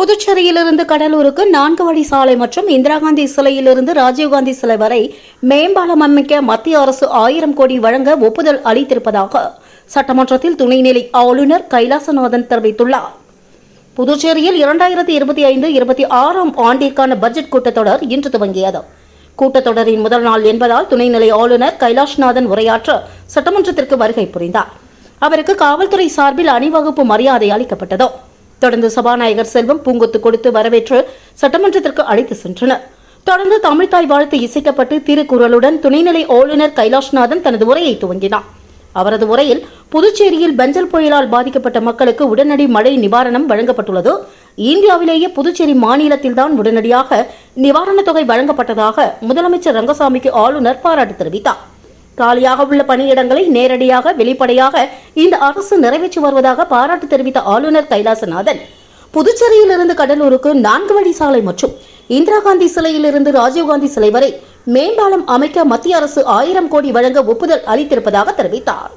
புதுச்சேரியிலிருந்து கடலூருக்கு நான்கு வழி சாலை மற்றும் இந்திரா காந்தி சிலையிலிருந்து ராஜீவ்காந்தி சிலை வரை மேம்பாலம் அமைக்க மத்திய அரசு ஆயிரம் கோடி வழங்க ஒப்புதல் அளித்திருப்பதாக சட்டமன்றத்தில் துணைநிலை ஆளுநர் கைலாசநாதன் தெரிவித்துள்ளார். புதுச்சேரியில் இரண்டாயிரத்தி இருபத்தி ஐந்து இருபத்தி ஆறாம் ஆண்டிற்கான பட்ஜெட் கூட்டத்தொடர் இன்று துவங்கியது. கூட்டத்தொடரின் முதல் நாள் என்பதால் துணைநிலை ஆளுநர் கைலாஷ்நாதன் உரையாற்ற சட்டமன்றத்திற்கு வருகை புரிந்தார். அவருக்கு காவல்துறை சார்பில் அணிவகுப்பு மரியாதை அளிக்கப்பட்டது. தொடர்ந்து சபாநாயகர் செல்வம் பூங்கொத்து கொடுத்து வரவேற்று சட்டமன்றத்திற்கு அழைத்து சென்றனர். தொடர்ந்து தமிழ்தாய் வாழ்த்து இசைக்கப்பட்டு திருக்குறளுடன் துணைநிலை ஆளுநர் கைலாஷ்நாதன் தனது உரையை துவங்கினார். அவரது உரையில் புதுச்சேரியில் பெஞ்சல் புயலால் பாதிக்கப்பட்ட மக்களுக்கு உடனடி மழை நிவாரணம் வழங்கப்பட்டுள்ளது. இந்தியாவிலேயே புதுச்சேரி மாநிலத்தில்தான் உடனடியாக நிவாரணத் தொகை வழங்கப்பட்டதாக முதலமைச்சர் ரங்கசாமிக்கு ஆளுநர் பாராட்டு தெரிவித்தார். காலியாக உள்ள பணியிடங்களை நேரடியாக வெளிப்படையாக இந்த அரசு நிறைவேற்றி வருவதாக பாராட்டு தெரிவித்த ஆளுநர் கைலாசநாதன். புதுச்சேரியிலிருந்து கடலூருக்கு நான்கு வழி சாலை மற்றும் இந்திரா காந்தி சிலையிலிருந்து ராஜீவ்காந்தி சிலை வரை மேம்பாலம் அமைக்க மத்திய அரசு ஆயிரம் கோடி வழங்க ஒப்புதல் அளித்திருப்பதாக தெரிவித்தார்.